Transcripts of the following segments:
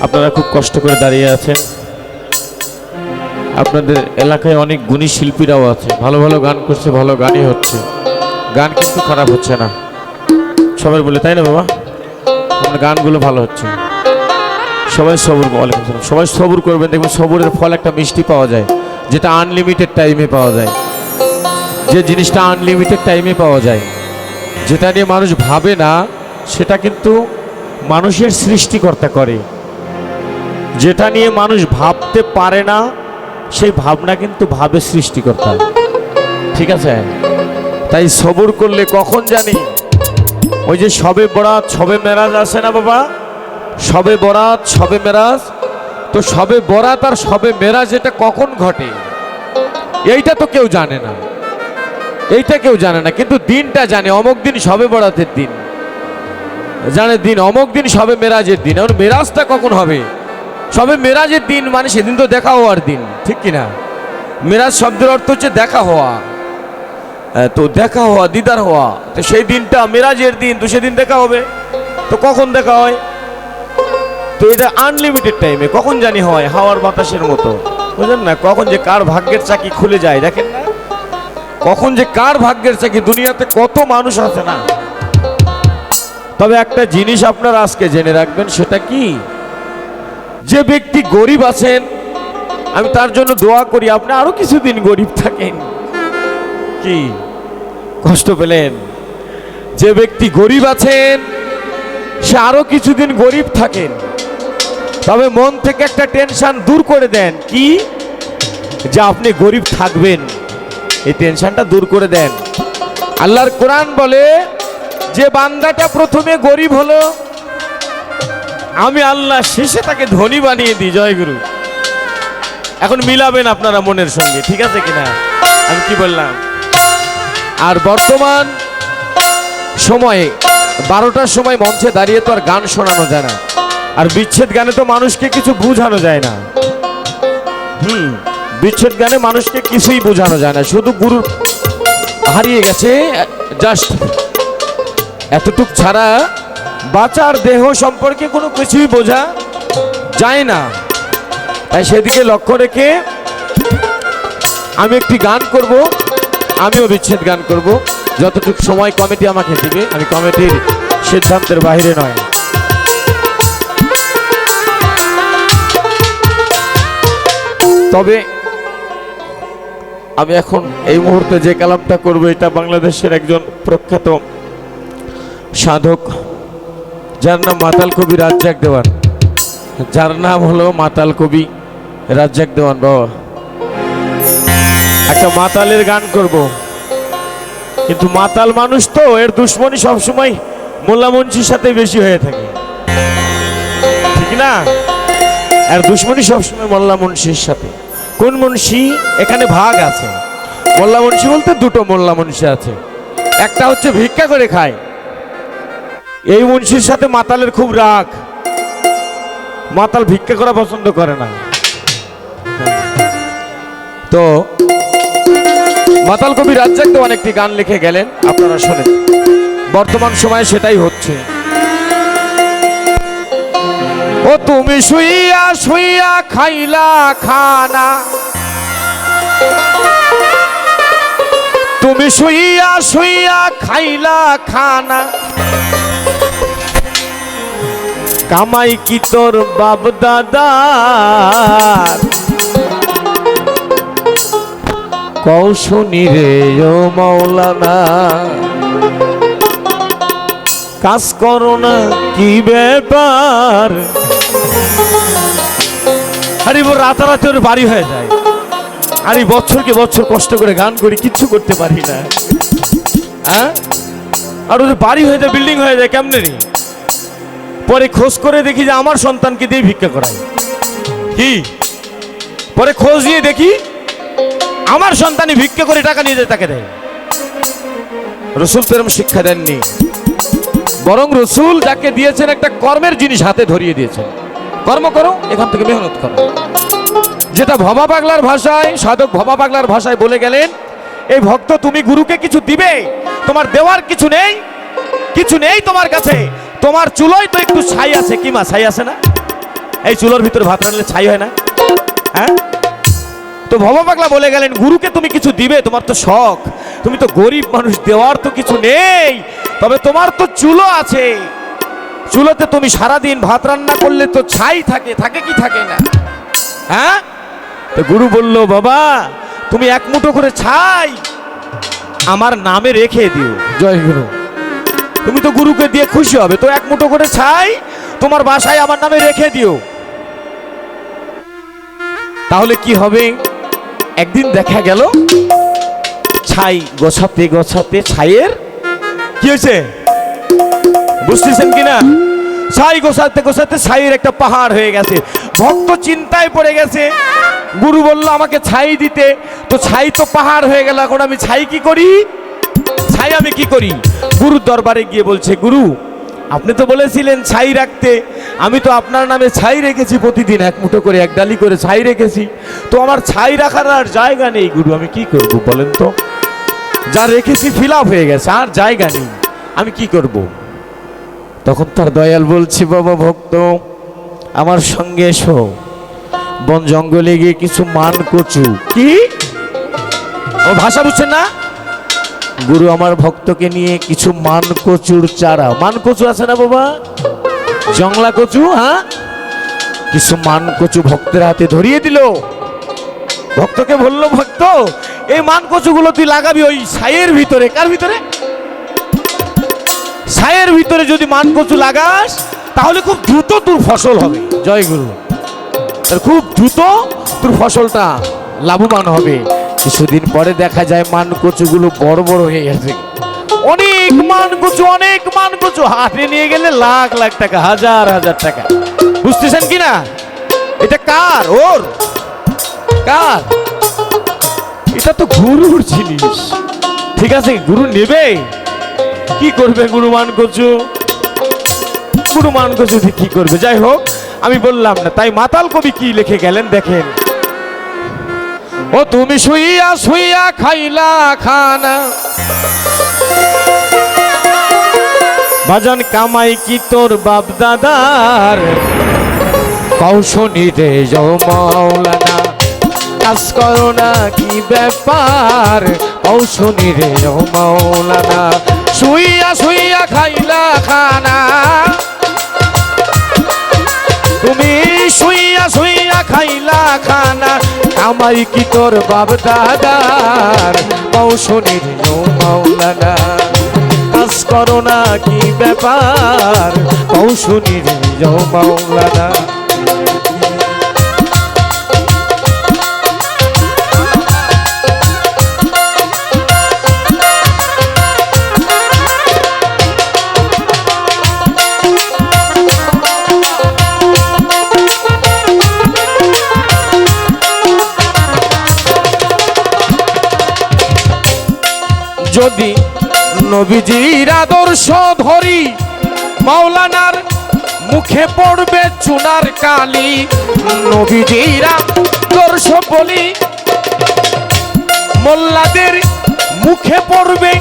আপনারা খুব কষ্ট করে দাঁড়িয়ে আছেন। আপনাদের এলাকায় অনেক গুণী শিল্পীরাও আছে। ভালো ভালো গান করছে, ভালো গানই হচ্ছে। গান কিন্তু খারাপ হচ্ছে না। সবাই বলে, তাই না বাবা? আপনার গানগুলো ভালো হচ্ছে। সবাই সবুর, ওয়ালাইকুম আসসালাম। সবাই সবুর করবেন, দেখবেন সবুরের ফল একটা মিষ্টি পাওয়া যায়, যেটা আনলিমিটেড টাইমে পাওয়া যায়। যে জিনিসটা আনলিমিটেড টাইমে পাওয়া যায়, যেটা নিয়ে মানুষ ভাবে না, সেটা কিন্তু মানুষের সৃষ্টিকর্তা করে। যেটা নিয়ে মানুষ ভাবতে পারে না, সেই ভাবনা কিন্তু ভাবে সৃষ্টিকর্তা। ঠিক আছে? তাই সবুর করলে কখন জানি? ওই যে সবে বরাত, সবে মেরাজ আছে না বাবা? সবে বরাত, সবে মেরাজ। তো সবে বরাত আর সবে মেরাজ এটা কখন ঘটে? এইটা তো কেউ জানে না। এইটা কেউ জানে না, কিন্তু দিনটা জানে, অমুক দিন সবে বরাতের দিন। জানে দিন, অমুক দিন সবে মেরাজের দিন। এখন মেরাজটা কখন হবে? সবে মেরাজের দিন মানে সেদিন তো দেখা হওয়ার দিন, ঠিক কিনা মেরাজ শব্দের অর্থ হচ্ছে দেখা হওয়া। তো দেখা হওয়া, দিদার হওয়া, তো সেই দিনটা মেরাজের দিন, তো সেদিন দেখা হবে। তো কখন দেখা হয়? তো এটা আনলিমিটেড টাইমে কখন জানি হয়, হাওয়ার বাতাসের মতো। বুঝলেন না? কখন যে কার ভাগ্যের চাকি খুলে যায়, দেখেন না? কখন যে কার ভাগ্যের চাকি, দুনিয়াতে কত মানুষ আছে না? তবে একটা জিনিস আপনারা আজকে জেনে রাখবেন, সেটা কি? যে ব্যক্তি গরিব আছেন, আমি তার জন্য দোয়া করি, আপনি আরও কিছুদিন গরিব থাকেন। কি? কষ্ট পেলেন? যে ব্যক্তি গরিব আছেন, সে আরও কিছুদিন গরিব থাকেন। তবে মন থেকে একটা টেনশন দূর করে দেন। কি? যে আপনি গরিব থাকবেন। এই টেনশনটা দূর করে দেন। আল্লাহর কোরআন বলে, যে বান্দাটা প্রথমে গরিব হলো আমি আল্লাহ শেষে তাকে ধনী বানিয়ে দিই জয়গুরু এখন মিলাবেন আপনারা মনের সঙ্গে, ঠিক আছে কিনা? আমি কি বললাম? আর বর্তমান সময়ে, বারোটার সময় মঞ্চে দাঁড়িয়ে তো আর গান শোনানো যায় না। আর বিচ্ছেদ গানে তো মানুষকে কিছু বোঝানো যায় না। হুম, বিচ্ছেদ গানে মানুষকে কিছুই বোঝানো যায় না। শুধু গুরু হারিয়ে গেছে জাস্ট এতটুক ছাড়া বাঁচার দেহ সম্পর্কে কোনো কিছুই বোঝা যায় না। তাই সেদিকে লক্ষ্য রেখে আমি একটি গান করব, আমিও বিচ্ছেদ গান করব। যতটুকু সময় কমিটি আমাকে দিবে, আমি কমিটির সিদ্ধান্তের বাইরে নয়। তবে আমি এখন এই মুহূর্তে যে কালামটা করব, এটা বাংলাদেশের একজন প্রখ্যাত সাধক যার নাম মাতাল কবি রাজ্জাক দেওয়ান। যার নাম হলো মাতাল কবি রাজ্জাক দেওয়ান, বাবা। একটা মাতালের গান করব। কিন্তু মাতাল মানুষ তো, এর দুশ্মনী সবসময় মোল্লা মুন্সির সাথে বেশি হয়ে থাকে। ঠিক না? আর দুশ্মনী সবসময় মোল্লা মুন্সির সাথে। কোন মুন্সি? এখানে ভাগ আছে। মোল্লা মুন্সি বলতে দুটো মোল্লা মুন্সি আছে। একটা হচ্ছে ভিক্ষা করে খায়। এই মুন্সির সাথে মাতালের খুব রাগ। মাতাল ভিক্ষা করা পছন্দ করে না। তো, মাতাল কবি রাজ্জাক দেওয়ান একটি গান লিখে গেলেন, আপনারা শোনেন। বর্তমান সময়ে সেটাই হচ্ছে। ও তুমি শুইয়া শুইয়া খাইলা খানা। তুমি শুইয়া শুইয়া খাইলা খানা। কামাই কি তোর বাপ দাদার কৌশনি রে ও মৌলানা কাজ করো না কি ব্যাপার? আরে ও রাতারাতি ওর বাড়ি হয়ে যায়। আরে বছরকে বছর কষ্ট করে গান করি, কিচ্ছু করতে পারি না। হ্যাঁ? আর ওদের বাড়ি হয়ে যায়, বিল্ডিং হয়ে যায়, কেমনে রে? পরে খোঁজ করে দেখি যে আমার সন্তানকে দিয়ে ভিক্ষা করায়। কি? পরে খোঁজ দিয়ে দেখি আমার সন্তানই ভিক্ষা করে টাকা নিয়ে যায়, তাকে দেয়। রসুল তো শিক্ষা দেননি। বরং রসুল যাকে দিয়েছেন একটা কর্মের জিনিস হাতে ধরিয়ে দিয়েছেন। কর্ম করো, এখান থেকে মেহনত করো। যেটা ভবা পাগলার ভাষায়, সাধক ভবা পাগলার ভাষায় বলে গেলেন, এই ভক্ত, তুমি গুরুকে কিছু দিবে, তোমার দেওয়ার কিছু নেই কিছু নেই তোমার কাছে তোমার চুলোই তো একটু ছাই আছে। কি মা, ছাই আছে না? এই চুলোর ভিতরে ভাত রান্নলে ছাই হয় না? হ্যাঁ? তো ভবা পাগলা বলে গেলেন, গুরুকে তুমি কিছু দিবে? তোমার তো শখ। তুমি তো গরিব মানুষ, দেওয়ার তো কিছু নেই। তবে তোমার তো চুলো আছে। চুলোতে তুমি সারাদিন ভাত রান্না করলে তো ছাই থাকে থাকে কি থাকে না? হ্যাঁ? তো গুরু বলল, বাবা, তুমি এক মুঠো করে ছাই আমার নামে রেখে দিও। জয় গুরু। তুমি তো গুরুকে দিয়ে খুশি হবে, তো এক মুঠো করে ছাই তোমার বাসায় আমার নামে রেখে দিও। তাহলে কি হবে? একদিন দেখা গেল, ছাই গোছাতে গোছাতে ছাইয়ের কি হয়েছে? বুঝতেছেন কিনা? ছাই গোছাতে গোছাতে ছাইয়ের একটা পাহাড় হয়ে গেছে। ভক্ত চিন্তায় পড়ে গেছে। গুরু বলল, আমাকে ছাই দিতে। তো ছাই তো পাহাড় হয়ে গেল, এখন আমি ছাই কি করি? ছাই আমি কি করি? গুরুর দরবারে গিয়ে বলছে, গুরু, আপনি তো বলেছিলেন ছাই রাখতে। আমি তো আপনার নামে ছাই রেখেছি প্রতিদিন, এক মুঠো করে, এক ডালি করে ছাই রেখেছি। তো আমার ছাই রাখার আর জায়গা নেই, গুরু, আমি কি করব বলেন তো? যা রেখেছি ফিল হয়ে গেছে, আর জায়গা নেই। আমি কি করব? তখন তার দয়াল বলছি, বাবা ভক্ত, আমার সঙ্গে এসো। বন জঙ্গলে গিয়ে কিছু মান কচু। কি? ও ভাষা বুঝছেন না? গুরু আমার ভক্তকে নিয়ে কিছু মান কচুর চারা। মান কচু আছে না বাবা? জংলা কচু হ্যাঁ? কিছু মান কচু ভক্তের হাতে ধরিয়ে দিল। ভক্তকে বলল, ভক্ত, এই মান কচুগুলো তুই লাগাবি ওই ছাইয়ের ভিতরে। কার ভিতরে? ছাইয়ের ভিতরে যদি মান কচু লাগাস, তাহলে খুব দ্রুত তোর ফসল হবে। জয় গুরু। খুব দ্রুত তোর ফসলটা লাভবান হবে। কিছুদিন পরে দেখা যায় মান কচুগুলো বড় বড় হয়ে গেছে। অনেক মান কচু অনেক মান কচু হাটে নিয়ে গেলে লাখ লাখ টাকা, হাজার হাজার টাকা। বুঝতেছেন কি না? এটা কার? ওর? কার? এটা তো গুরুর জিনিস। ঠিক আছে, গুরু নেবে। কি করবে গুরু মান কচু গুরু মান কচু দিয়ে কি করবে? যাই হোক, আমি বললাম না, তাই মাতাল কবি কি লিখে গেলেন দেখেন। ও তুমি শুইয়া শুইয়া খাইলা খানা। বাজান কামাই কি তোর বাপ দাদার? কৌশনী রে যাও কাজ করো না কি ব্যাপার? কৌশনী রে যাও মাওলানা, শুইয়া শুইয়া খাইলা খানা। তুমি শুইয়া শুইয়া খাইলা খানা আমাই কি তোর বাপ দাদার? কৌশনীর মাওলানা কাজ করো না কি ব্যাপার? কৌশনীর মাওলানা নবীজির আদর্শ ধরি, মাওলানার মুখে পড়বে চুনার কালি। নবীজির আদর্শ বলি, মোল্লাদের মুখে পড়বে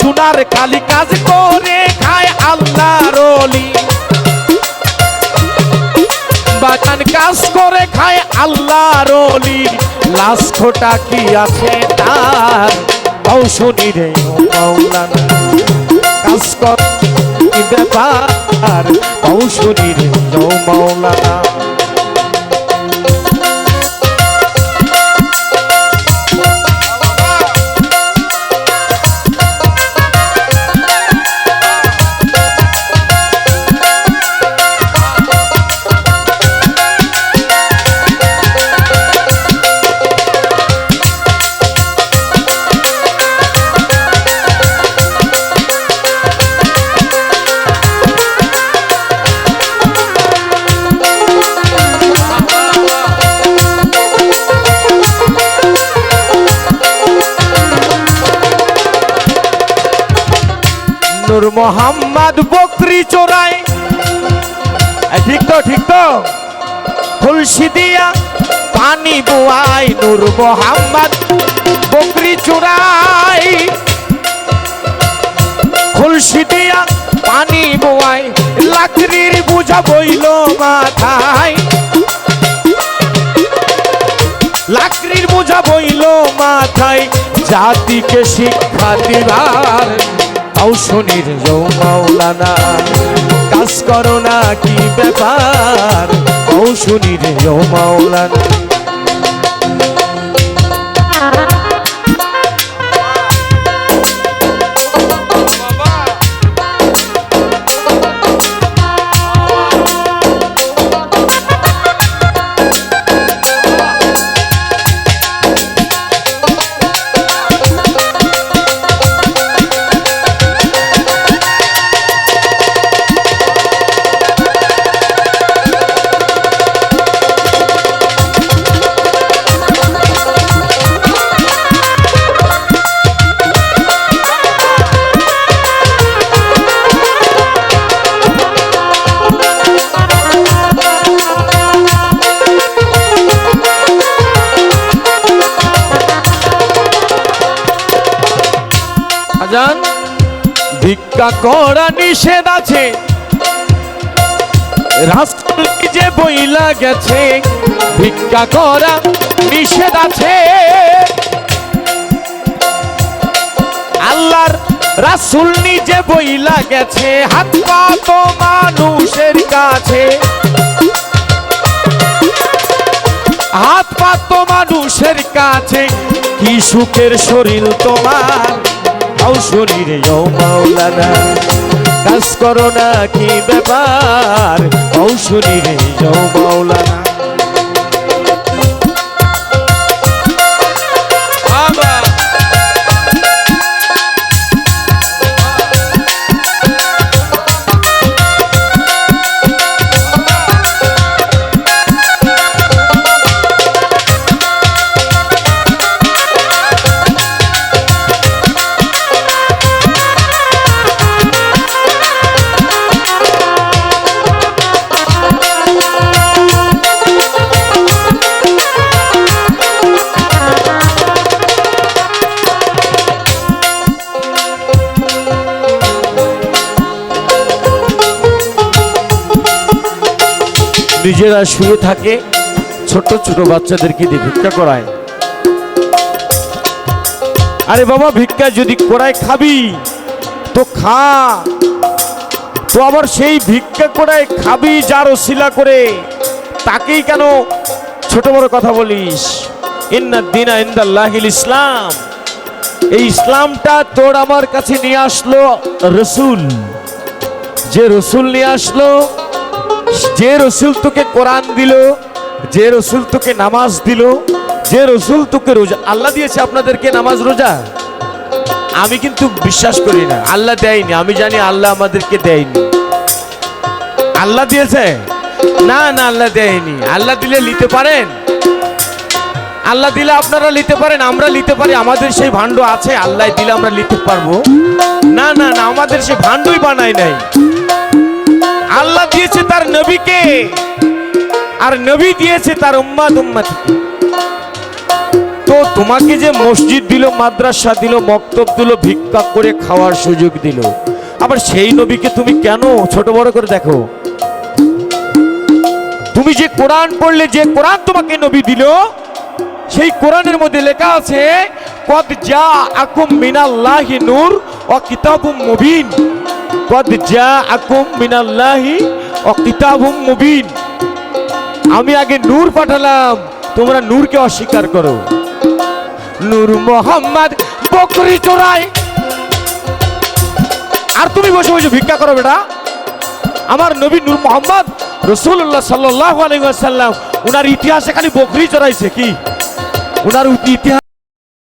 চুনার কালি। কাজ করে খায় আল্লাহর অলি। বাগান কাজ করে খায় আল্লাহর অলি। লাশ খোটা কি আছে তার? ঔষধি রে ও মাওলানা কাজ কর ব্যাপার? ঔষধি রে ও মাওলানা। মোহাম্মদ বকরি চোরাই। ঠিক তো ঠিক তো। খুলসি দিয়া পানি দোয়াই নূর মোহাম্মদ বকরি চোরাই। খুলসি দিয়া পানি বোয়াই লাকড়ির বুঝা বইল মাথায়। লাকড়ির বুঝা বইল মাথায়। জাতিকে শিক্ষা দিবার ঔষণীর মাওলানা কাজ করো না কি ব্যাপার? ঔষণীর মাওলানা। ভিক্ষা করা নিষেধ আছে। রাস্তা যে বইলা গেছে, ভিক্ষা করা নিষেধ আছে। আল্লাহর রাসুল নিজে বইলা গেছে, হাত পা তো মানুষের কাছে। হাত পা তো মানুষের কাছে, কি সুখের শরীর তোমার? আও শরীরে ও মাওলানা। কাজ করো না কি ব্যাপার? ও শরীরে ও মাওলানা। নিজেরা শুয়ে থাকে ছোট ছোট বাচ্চাদেরকে দিয়ে ভিক্ষা করায়। আরে বাবা, ভিক্ষা যদি করায় খাবি, তো খা। তো আবার সেই ভিক্ষা করায় খাবি যার ওসিলা করে। তাকেই কেন ছোট বড় কথা বলিস? ইন্না দিনা ইন্দাল্লাহিল ইসলাম। এই ইসলামটা তোর আমার কাছে নিয়ে আসলো রসুল। যে রসুল নিয়ে আসলো যে রসুল তোকে কোরআন দিল, যে রসুল তোকে নামাজ দিল, যে রসুল তোকে রোজা, আল্লাহ দিয়েছে আপনাদেরকে নামাজ রোজা? আমি কিন্তু বিশ্বাস করি না, আল্লাহ দেয়নি, আমি জানি আল্লাহ আমাদেরকে দেয়নি। আল্লাহ দিয়েছে? না না, আল্লাহ দেয়নি। আল্লাহ দিলে নিতে পারেন? আল্লাহ দিলে আপনারা নিতে পারেন, আমরা নিতে পারি, আমাদের সেই ভাণ্ড আছে, আল্লাহ দিলে আমরা নিতে পারব। না না না, আমাদের সেই ভাণ্ডই বানায় নাই। নবীকে আর নবী দিয়েছে তার উম্মাদ উম্মাতিকে তো তোমাকে যে মসজিদ দিল, মাদ্রাসা দিল, মক্তব দিল, ভিক্ষা করে খাওয়ার সুযোগ দিল, আবার সেই নবীকে তুমি কেন ছোট বড় করে দেখো? তুমি যে কোরআন পড়লে, যে কোরআন তোমাকে নবী দিল, সেই কোরআনের মধ্যে লেখা আছে, কদ যা আকুম মিনাল্লাহি নূর ও কিতাবুম মুবিন। কদ যা আকুম মিনাল্লাহি মুবিন। আমি আগে নূর পাঠালাম, তোমরা নূরকে অস্বীকার করো। নূর মোহাম্মদ বকরি চোরাই। আর তুমি বসে বসে ভিক্ষা করো বেটা। আমার নবী নূর মোহাম্মদ রসুল্লাহ সাল্লাহ আলাইসাল্লাম ওনার ইতিহাসে খালি বকরি চড়াইছে কি? ওনার ইতিহাস